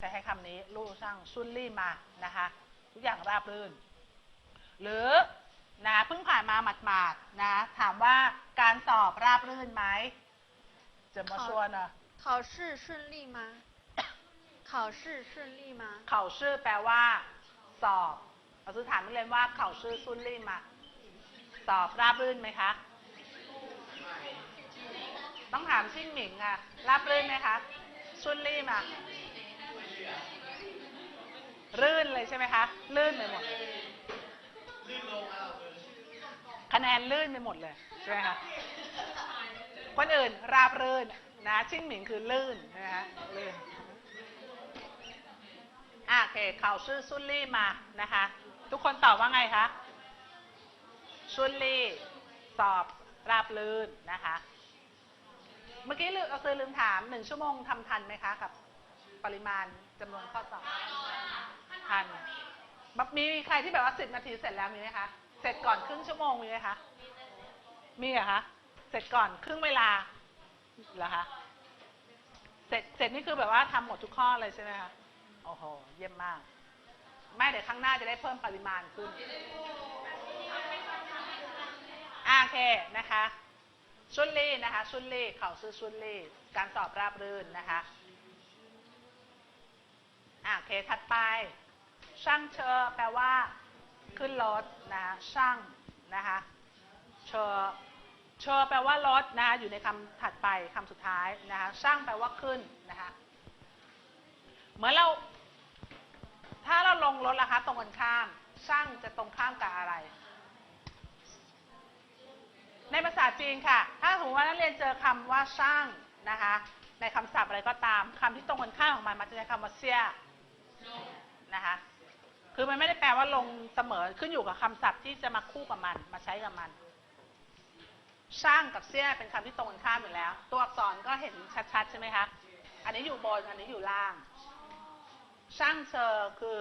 ใช้ให้คำนี้ลู่ช่างซุนลี่มานะคะ ทุกอย่างราบรื่น หรือนะเพิ่งผ่านมาหมาดๆนะถามว่าการสอบราบรื่นไหมจะมาชวนอ่ะ 考试顺利吗？考试顺利吗？ เข่าชื่อแปลว่า สอบเราซื้อถามนักเรียนว่าเข่าชื่อซุนลี่มา สอบราบรื่นไหมคะ ต้องถามชิ่งหมิงค่ะ ราบรื่นไหมคะซุนลี่มา รื่นเลยใช่ไหมคะ ลื่นไปหมด คะแนนลื่นไปหมดเลยใช่ไหมคะ คนอื่นราบรื่นนะชิ่งหมิงคือลื่นใช่ไหมคะลื่นอะโอเคเขาชื่อซุนลี่มานะคะ ทุกคนตอบว่าไงคะซุนลี่สอบราบลื่นนะคะ เมื่อกี้ลืมเราเคยลืมถามหนึ่งชั่วโมงทำทันไหมคะกับ ปริมาณ จำนวนข้อสอบทันแบบมีใครที่แบบว่าสิบนาทีเสร็จแล้วมีไหมคะ เสร็จก่อนครึ่งชั่วโมงมีไหมคะ มีเหรอคะ เสร็จก่อนครึ่งเวลาเหรอคะ เสร็จเสร็จนี่คือแบบว่าทำหมดทุกข้อเลยใช่ไหมคะ โอ้โห เยี่ยมมาก ไม่เดี๋ยวครั้งหน้าจะได้เพิ่มปริมาณขึ้นโอเคนะคะ ชุนลี่นะคะ ชุนลี่เขาซื้อชุนลี่ การสอบราบรื่นนะคะ อะโอเคถัดไป ช่างเชอแปลว่า ขึ้นรถนะช่างนะคะเชอเชอแปลว่ารถนะคะอยู่ในคำถัดไปคำสุดท้ายนะคะช่างแปลว่าขึ้นนะคะเหมือนเรา ถ้าเราลงรถล่ะคะตรงกันข้ามช่างจะตรงข้ามกับอะไร ในภาษาจีนค่ะ ถ้าสมมติว่านักเรียนเจอคำว่าช่างนะคะในคำศัพท์อะไรก็ตามคำที่ตรงกันข้ามของมันมันจะใช้คำว่าเสีย นะคะคือมันไม่ได้แปลว่าลงเสมอขึ้นอยู่กับคำศัพท์ที่จะมาคู่กับมัน มาใช้กับมันช่างกับเสี้ยเป็นคำที่ตรงกันข้ามอยู่แล้ว ตัวอักษรก็เห็นชัดๆใช่ไหมคะอันนี้อยู่บนอันนี้อยู่ล่างช่างเชอคือ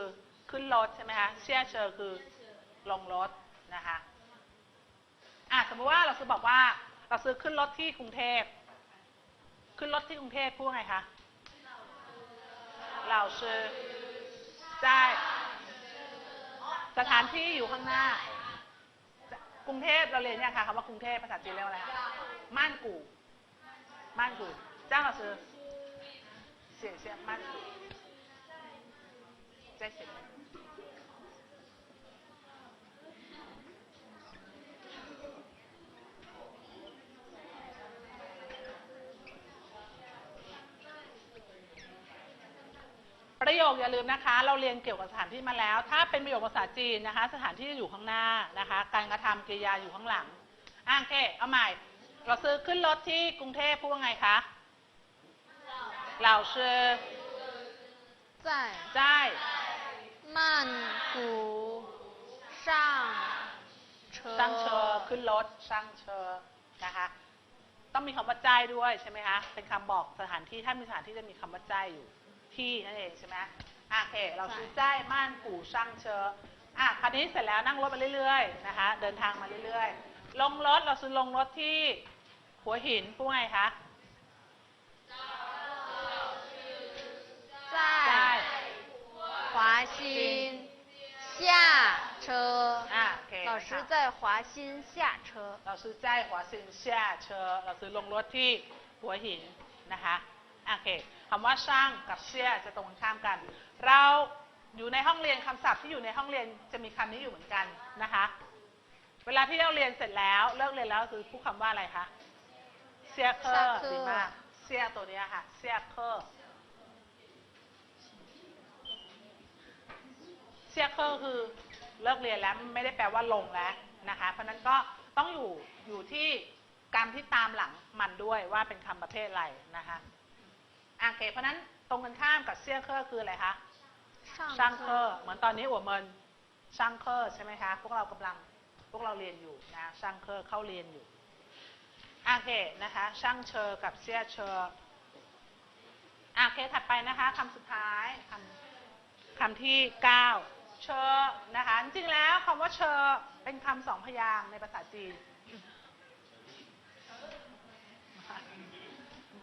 ขึ้นรถใช่ไหมคะเชี่ยเชอคือลงรถนะคะอะสมมติว่าเราซื้อบอกว่า เราซื้อขึ้นรถที่กรุงเทพขึ้นรถที่กรุงเทพพูดไงคะเราซื้อ ใช่สถานที่อยู่ข้างหน้า กรุงเทพเราเรียนเนี่ยค่ะคำว่ากรุงเทพภาษาจีนเรียกว่าอะไรคะม่านกู่ม่านกู่จ้างเราซื้อเสียงเสียงม่านกู่ใจเสียง ประโยคอย่าลืมนะคะ เราเรียนเกี่ยวกับสถานที่มาแล้ว ถ้าเป็นประโยคภาษาจีนนะคะ สถานที่จะอยู่ข้างหน้านะคะ การกระทำกริยาอยู่ข้างหลังอ่ะโอเค เอาใหม่ เราซื้อขึ้นรถที่กรุงเทพพูดว่าไงคะเราซื้อ 在 ได้ 曼谷上车。 ช่างเชอขึ้นรถช่างเชอนะคะ ต้องมีคำว่าจ่ายด้วยใช่ไหมคะ เป็นคำบอกสถานที่ถ้ามีสถานที่จะมีคำว่าจ่ายอยู่ ที่นั่นเองใช่ไหมอ่ะโอเค เราซื้อจ่ายม่านกู่ช่างเชออ่ะคราวนี้เสร็จแล้วนั่งรถไปเรื่อยๆนะคะ เดินทางมาเรื่อยๆ ลงรถเราซื้อลงรถที่หัวหินพูดไงคะ 在华新下车。 อ่ะโอเค 老 นะ 师 คะ 在华新下车。 เราซื้อจ่ายหัวซินเชียเชอเราซื้อลงรถที่หัวหินนะคะอ่ะโอเค คำว่าช่างกับเชียจะตรงกันข้ามกัน เราอยู่ในห้องเรียนคำศัพท์ที่อยู่ในห้องเรียนจะมีคำนี้อยู่เหมือนกันนะคะ เวลาที่เราเรียนเสร็จแล้วเลิกเรียนแล้วคือพูดคำว่าอะไรคะเซียเคอร์เซียเคอร์ดีมากเซียตัวเนี้ยค่ะเซียเคอร์เซียเคอร์คือเลิกเรียนแล้วไม่ได้แปลว่าลงแล้วนะคะ เพราะฉะนั้นก็ต้องอยู่อยู่ที่การที่ตามหลังมันด้วยว่าเป็นคำประเภทอะไรนะคะ อะโอเคเพราะฉะนั้นตรงกันข้ามกับเซียเคอร์คืออะไรคะช่างเคอร์เหมือนตอนนี้หัวเมินช่างเคอร์ใช่ไหมคะพวกเรากำลังพวกเราเรียนอยู่นะช่างเคอร์เข้าเรียนอยู่อะโอเคนะคะช่างเชอกับเสียเชออะโอเคถัดไปนะคะคำสุดท้ายคำคำที่เก้าเชอนะคะจริงๆแล้วคำว่าเชอเป็นคำสองพยางค์ในภาษาจีน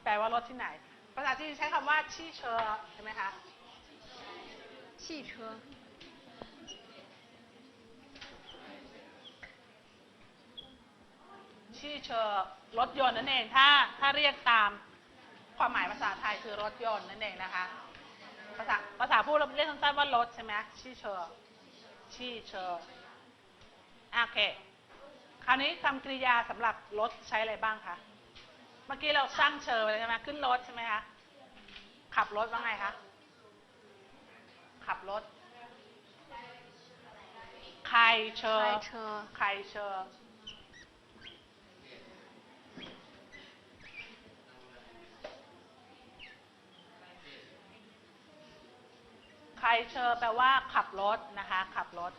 แปลว่ารถที่ไหน ภาษาจีนใช้คำว่าชี่เชอใช่ไหมคะ，ชี่เชอร์รถยนต์นั่นเองถ้าถ้าเรียกตามความหมายภาษาไทยคือรถยนต์นั่นเองนะคะ ภาษาภาษาพูดเราเรียกสั้นๆว่ารถใช่ไหมชี่เชอร์ชี่เชอร์โอเค คราวนี้คำกริยาสำหรับรถใช้อะไรบ้างคะ เมื่อกี้เราสร้างเชอร์ไปแล้วใช่ไหมขึ้นรถใช่ไหมคะขับรถว่าไงคะขับรถใครเชอ开ร์车，ใครเชอร์ใครเชอร์แปลว่าขับรถนะคะ ขับรถ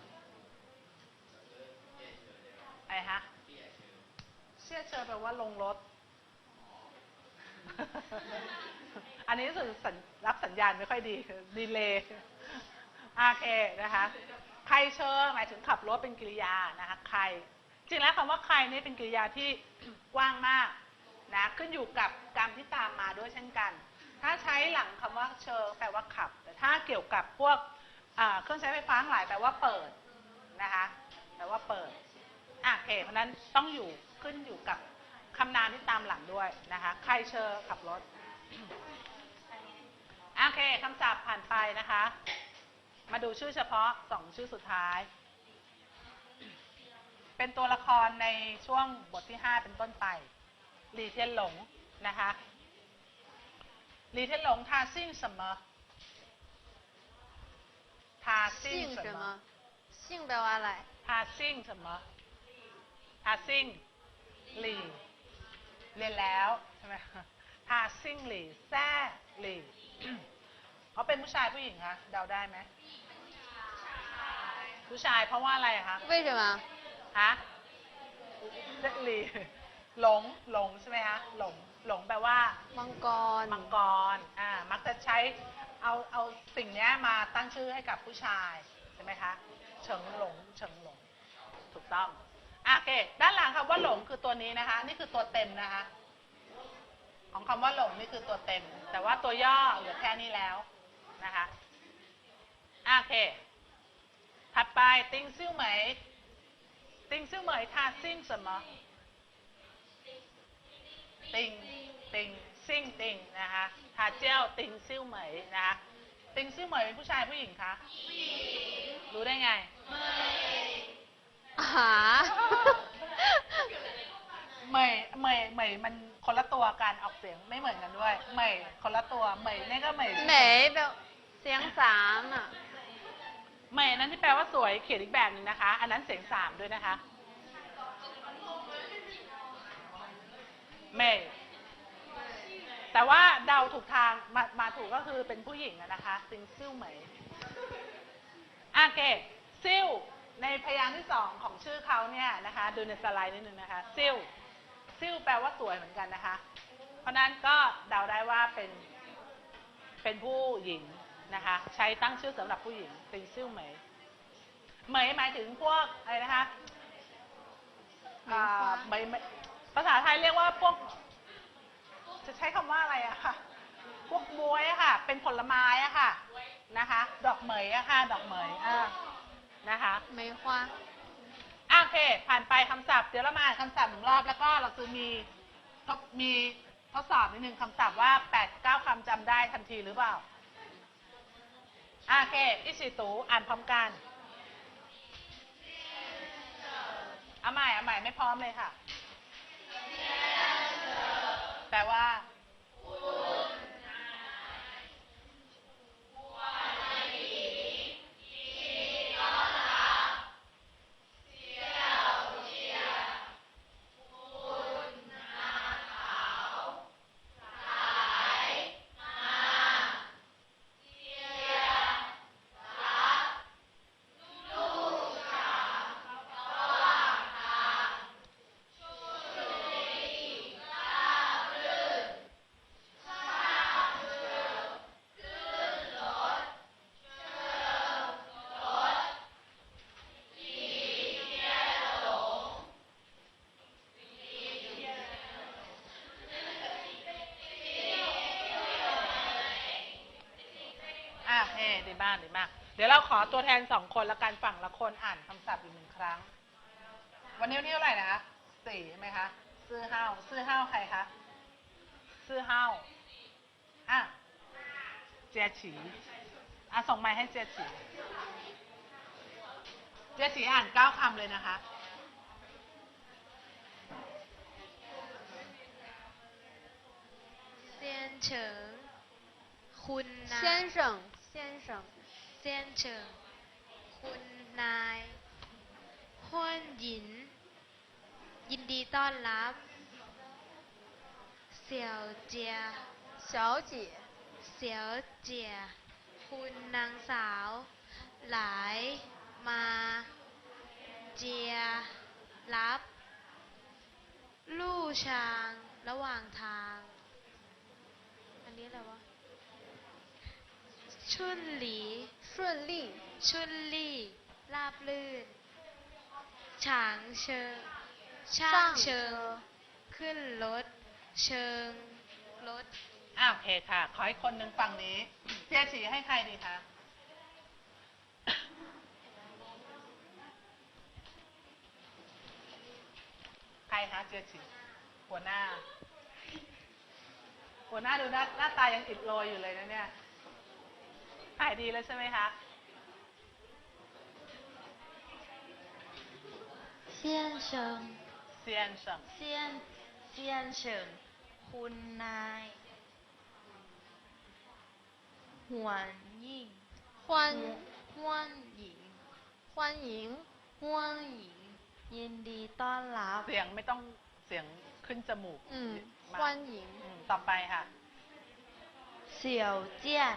อะไรฮะเชี่ยเชอร์แปลว่าลงรถ อันนี้รู้สึกสัญรับสัญญาณไม่ค่อยดีดีเลย์โอเคนะคะ ใครเชอร์หมายถึงขับรถเป็นกริยานะคะใคร จริงแล้วคำว่าใครนี่เป็นกริยาที่กว้างมากนะขึ้นอยู่กับกรรมที่ตามมาด้วยเช่นกัน ถ้าใช้หลังคำว่าเชอร์แปลว่าขับ แต่ถ้าเกี่ยวกับพวกเครื่องใช้ไฟฟ้าหลายแปลว่าเปิดนะคะแปลว่าเปิดโอเคเพราะนั้นต้องอยู่ขึ้นอยู่กับ คำนามที่ตามหลังด้วยนะคะ ใครเชิญขับรถ โอเคคำศัพท์ผ่านไปนะคะ มาดูชื่อเฉพาะสองชื่อสุดท้าย เป็นตัวละครในช่วงบทที่ 5 เป็นต้นไปหลีเทียนหลงนะคะหลีเทียนหลงทาซิ่งเสมอทาซิ่งเสมอซิ่งแปลว่าอะไรทาซิ่งเสมอทาซิ่งลี เรียนแล้วใช่ไหมทาซิ่งหลีแซ่หลี เขาเป็นผู้ชายผู้หญิงคะเดาได้ไหมผู้ชายเพราะว่าอะไรอะคะ 为什么？ ฮะหลีหลงหลงใช่ไหมคะหลงหลงแปลว่า มังกร มังกรอ่ามักจะใช้เอาเอาสิ่งเนี้ยมาตั้งชื่อให้กับผู้ชายใช่ไหมคะเฉิงหลงเฉิงหลง ถูกต้องอ่ะ โอเค ด้านหลังคำว่าหลงคือตัวนี้นะคะ นี่คือตัวเต็มนะคะ ของคำว่าหลงนี่คือตัวเต็ม แต่ว่าตัวย่อเหลือแค่นี้แล้วนะคะอะโอเค ถัดไปติงซิ่วเหมยติงซิ่วเหมยทาซิ่ง什么ติงติงซิ่งติงนะคะทาเจ้าติงซิ่วเหมยนะคะติงซิ่วเหมยเป็นผู้ชายผู้หญิงคะ รู้ได้ไง หา เหมยเหมยเหมยมันคนละตัวการออกเสียงไม่เหมือนกันด้วยเหมยคนละตัวเหมยนี่ก็เหมยเหมยแปลเสียงสามอะ เหมยนั้นที่แปลว่าสวยเขียนอีกแบบหนึ่งนะคะ อันนั้นเสียงสามด้วยนะคะเหมยแต่ว่าเดาถูกทางมามาถูกก็คือเป็นผู้หญิงอะนะคะซิงซิ่วเหมยอะโอเคซิ่ว ในพยางค์ที่สองของชื่อเขาเนี่ยนะคะ ดูในสไลด์นิดนึงนะคะซิ่วซิ่วแปลว่าสวยเหมือนกันนะคะ เพราะนั้นก็เดาได้ว่าเป็นเป็นผู้หญิงนะคะ ใช้ตั้งชื่อสำหรับผู้หญิงเป็นซิ่วเหมยเหมยหมายถึงพวกอะไรนะคะเหมยภาษาไทยเรียกว่าพวก จะใช้คำว่าอะไรอะค่ะ พวกบวยอะค่ะ เป็นผลไม้อะค่ะนะคะ ดอกเหมยอะค่ะ ดอกเหมยอ่า นะคะ梅花อะโอเค ผ่านไปคำศัพท์ เดี๋ยวเรามาอ่านคำศัพท์หนึ่งรอบแล้วก็เราจะมีทดมีทดสอบนิดนึงคำศัพท์ว่า8ปดเก้าคำจำได้ทันทีหรือเปล่าอะโอเคอิชิตูอ่านพร้อมกันเอาใหม่เอาใหม่ไม่พร้อมเลยค่ะ แปลว่า ดีมากด้มาก เดี๋ยวเราขอตัวแทนสองคนและกันฝั่งละคนอ่านคำศัพท์อีกหนึ่งครั้ง วันนี้วันที่เท่าไหร่นะคะสี่ใช่ไหมคะซื้อห้าวซื้อห้าวใครคะซื้อห้าวอะเจียฉีอะส่งมาให้เจียฉีเจียฉีอ่านเก้าคำเลยนะคะเซียนเฉิงคุณนะ先生 เจียนเฉิงเจียนเฉิงคุณนายห้วนหยิน ยินดีต้อนรับเสี่ยวเจียเสี่ยวเจียเสี่ยวเจียคุณนางสาว หลมาเจียรับ ลู่ชางระหว่างทาง ชุนหลี顺利ชุนลี่ราบลื่นฉางเชิงช่างเชิง ขึ้นรถ เชิงรถอ้าวโอเคค่ะ ขอให้คนหนึ่งฝั่งนี้เพียสีให้ใครดีคะใครคะเจียสีหัวหน้า หัวหน้าดูหน้าหน้าตายังอิดโรยอยู่เลยนะเนี่ย หายดีแล้วใช่ไหมคะ เซียนเชิง เซียนเฉิง เซียน เซียนเฉิง คุณนาย หวนยิ่ง 欢 ห้วนหญิง 欢迎， ห้วนหญิง ยินดีต้อนรับ เสียงไม่ต้องเสียงขึ้นจมูก 嗯， มาก 欢迎， อืมต่อไปค่ะ เสี่ยวเจี้ยน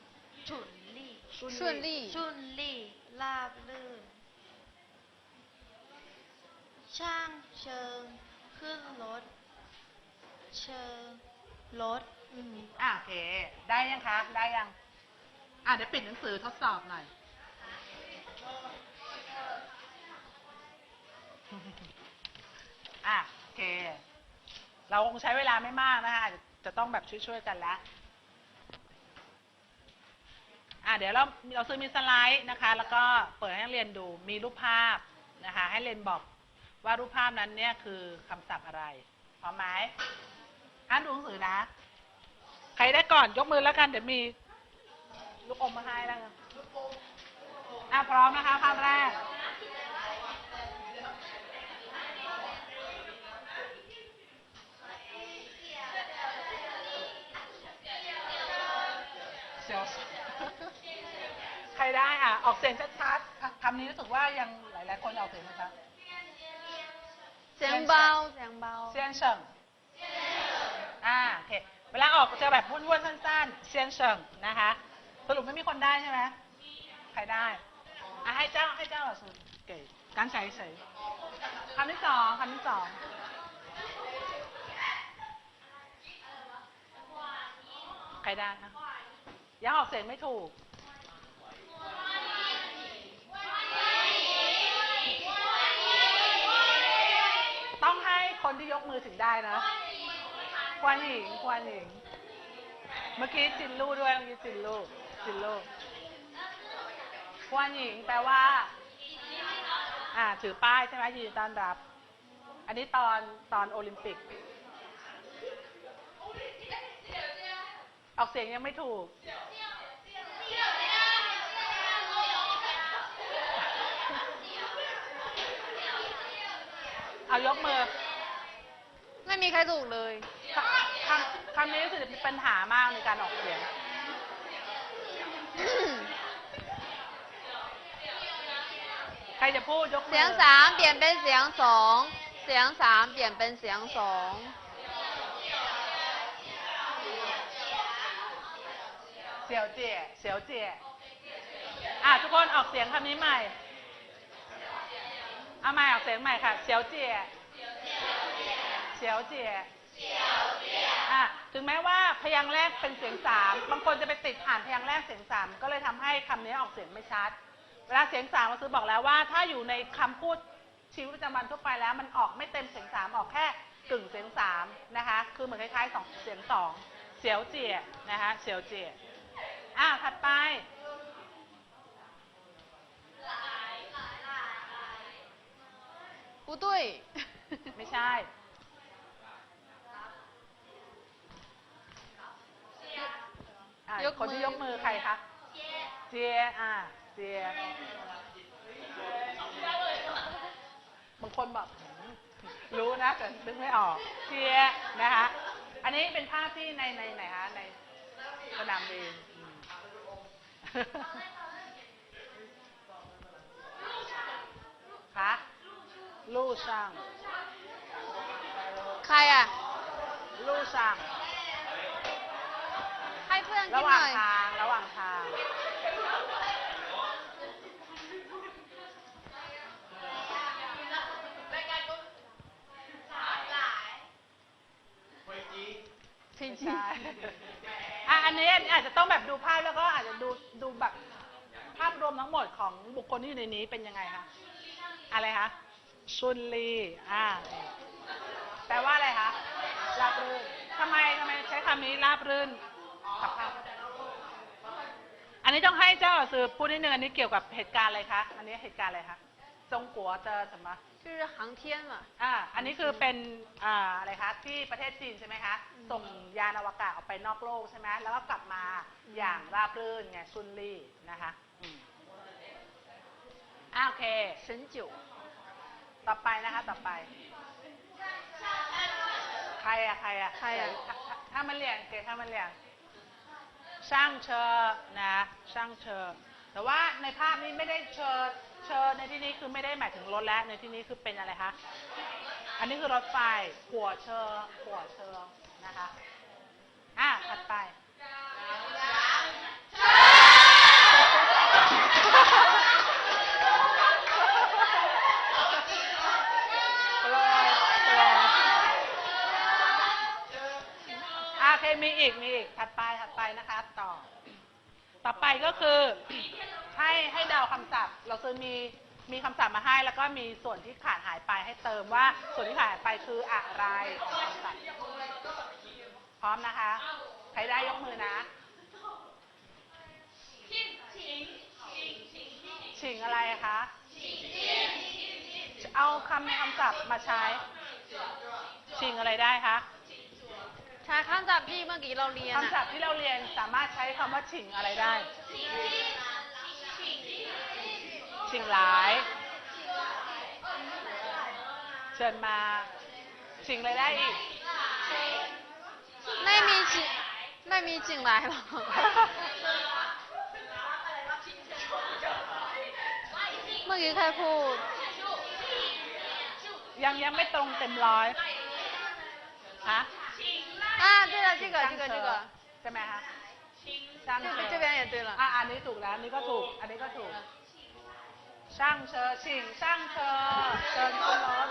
ฉุนลี่ชุนลี่ ชุนลี่ลาบลื่น ช่างเชิง ขึ้นรถ เชิงรถอืมอะโอเค ได้ยังคะ ได้ยัง อะเดี๋ยวปิดหนังสือทดสอบหน่อย อะโอเค เราคงใช้เวลาไม่มากนะคะ จะต้องแบบช่วยๆกันแล้ว อะเดี๋ยวเราเราซื้อมีสไลด์นะคะ แล้วก็เปิดให้นักเรียนดูมีรูปภาพนะคะ ให้เรียนบอกว่ารูปภาพนั้นเนี่ยคือคำศัพท์อะไรพร้อมไหมอ่านดูหนังสือนะ ใครได้ก่อนยกมือแล้วกัน เดี๋ยวมีลูกอมมาให้แล้วกันอะพร้อมนะคะภาพแรก รได้อะออกเสียงชัดๆคำนี้รู้สึกว่ายังหลายๆคนออกเสียงชัดเสียงเบาเสียงเบาเซียนเฉิงอ่าโอเคเวลาออกจะแบบวุ่นๆสั้นๆเสียงเฉิงนะคะสรุปไม่มีคนได้ใช่ไหมใครได้อะให้เจ้าให้เจ้าอะสุดเก๋การใส่ใส่คำที่สองคำที่สองใครได้คะยังออกเสียงไม่ถูก ที่ยกมือถึงได้นะ ควานหญิง ควานหญิง เมื่อกี้จินลู่ด้วย เมื่อกี้จินลู่จินลู่ควานหญิงแปลว่า อ่า ถือป้ายใช่ไหมยืนต้อนรับ อันนี้ตอนตอนโอลิมปิก ออกเสียงยังไม่ถูกเอายกมือ ม่มีใครถูกเลยคำคำคำนี้รู้สึกจะมีปัญหามากในการออกเสียง ใครจะพูดยกมือเสียงสามเปลี่ยนเป็นเสียงสองเสียงสามเปลี่ยนเป็นเสียงสองเสี่ยวเจี๋ยเสี่ยวเจี๋ยอะเสียงคำนี้ใหม่เอาใหม่ออกเสียงใหม่ค่ะ เสียวเจีย เสียวเจียอะถึงแม้ว่าพยางค์แรกเป็นเสียงสามบางคนจะไปติดอ่านพยางค์แรกเสียงสามก็เลยทำให้คำนี้ออกเสียงไม่ชัด เวลาเสียงสามเราซื้อบอกแล้วว่า ถ้าอยู่ในคำพูดชีวิตประจำวันทั่วไปแล้วมันออกไม่เต็มเสียงสามออกแค่กึ่งเสียงสามนะคะ คือเหมือนคล้ายๆสองเสียงสองเสียวเจียนะคะเสียวเจียอะถัดไป不对，ไม่ใช่ อะยกคนที่มือยกมือใครคะ เจียอ่าเจียบางคนแบบหืมรู้นะแต่นึกไม่ออก เจียนะคะ อันนี้เป็นภาพที่ในในไหนคะในสนามบินอืมคะลู่ช่าง ใครอะ ลู่ช่างให้เพื่อนกิระนหหว่างน่อย ทางระหว่างทาง飞ไม่机ใช่อะอันนี้อาจจะต้องแบบดูภาพแล้วก็อาจจะดูดูแบบภาพรวมทั้งหมดของบุคคลที่อยู่ในนี้เป็นยังไงคะอะไรคะชุนลีอ่าแปลว่าอะไรคะราบรื่นทำไมทำไมใช้คำนี้ราบรื่นกับภาพ อันนี้ต้องให้เจ้าสือพูดนิดนึงอันนี้เกี่ยวกับเหตุการณ์อะไรคะ อันนี้เหตุการณ์อะไรคะจงกัวเจอสมะชื่อหังเทียนอะอ่า อันนี้คือเป็นอ่าอะไรคะที่ประเทศจีนใช่ไหมคะ ส่งยานอวกาศออกไปนอกโลกใช่ไหมแล้วก็กลับมาอย่างราบรื่นไงซุนลี่นะคะอ่าโอเคเฉินจิ๋วต่อไปนะคะ ต่อไป ใครอะใครอะใครอะถ้ามันเหลี่ยงเกถ้ามันเหลี่ยง ช่างเชอนะช่างเชอแต่ว่าในภาพนี้ไม่ได้เชอเชอในที่นี้คือไม่ได้หมายถึงรถแล้วในที่นี้คือเป็นอะไรคะอันนี้คือรถไฟหัวเชอหัวเชอนะคะอะถัดไปโปรยโปรยอะเคมีอีก มีอีก ถัดไป ถัดไปนะคะ ต่อ ต่อไปก็คือให้ให้เดาคำศัพท์ เราจะมีมีคำศัพท์มาให้ แล้วก็มีส่วนที่ขาดหายไปให้เติมว่าส่วนที่ขาดหายไปคืออะไรของคำศัพท์พร้อมนะคะ ใครได้ยกมือนะ ฉิงอะไรคะ เอาคำในคำศัพท์มาใช้ชิงอะไรได้คะ ช้คำศัพท์ที่เมื่อกี้เราเรียนคำศัอะพท์ที่เราเรียนสามารถใช้คำว่าฉิงอะไรได้ชิงหลาย เชิญมาชิงอะไรได้อีก ไม่มีจิไม่มีจิงหลายหรอกเมื่อกี้ใครพูด ยังยังไม่ตรงเต็มร้อย ฮะ啊，对了，这个这个这个， ใช่ไหมคะช่าง 这 เช 边 อ 这边也对了。 อ่ะอันนี้ถูกแล้วอันนี้ก็ถูก อันนี้ก็ถูก ช่างเชอชิงช่างเชอเชิญขึ้นรถ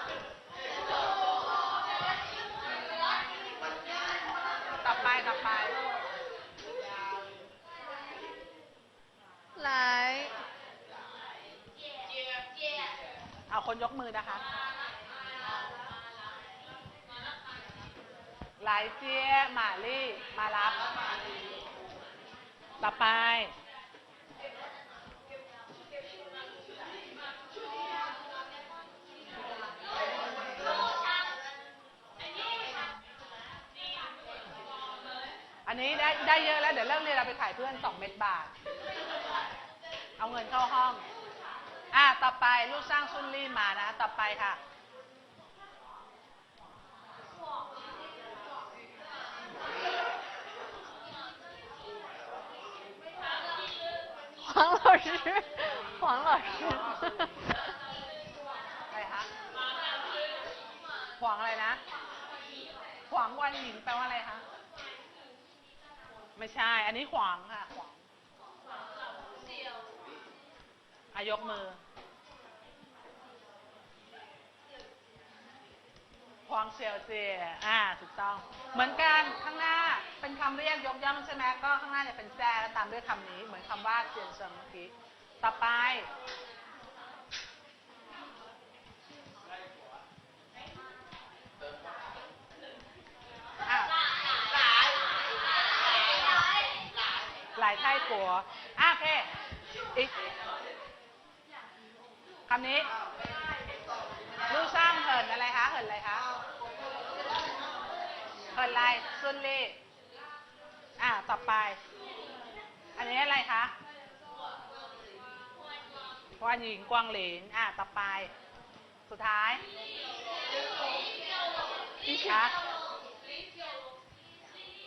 ต่อไปต่อไป 来， เอาคนยกมือนะคะ หลายเจียหมาลี่ มารับ ต่อไป อันนี้ได้ได้เยอะแล้ว เดี๋ยวเลิกเรียนเราไปขายเพื่อนสองเม็ดบาท เอาเงินเข้าห้อง อะ ต่อไปลูกสร้างซุนลี่มานะ ต่อไปค่ะายกมือ ควางเซียวเจียอ่า ถูกต้อง เหมือนกันข้างหน้าเป็นคำเรียกยกย่องใช่ไหมก็ข้างหน้าจะเป็นแซ่แล้วตามด้วยคำนี้ เหมือนคำว่าเจียนเซิงเมื่อกี้ ต่อไปหลายไท่กัวอะโอเคอีก คำนี้ลู่ช่างเหินอะไรคะเหินอะไรคะเหินอะไรซุนลี่อะต่อไป อันนี้อะไรคะวานหญิงกวางหลินอะต่อไป สุดท้ายคะ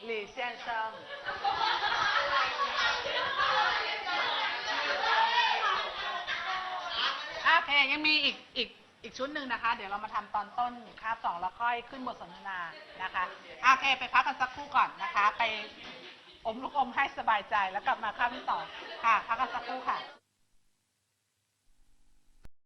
หลี่เซียนเซิง โอ เค ยังมีอีกอีกอีกชุดหนึ่งนะคะ เดี๋ยวเรามาทำตอนต้นคาบสองแล้วค่อยขึ้นบทสนทนานะคะโอเค ไปพักกันสักครู่ก่อนนะคะ ไปอมลูกอมให้สบายใจแล้วกลับมาคาบที่สองค่ะ พักกันสักครู่ค่ะ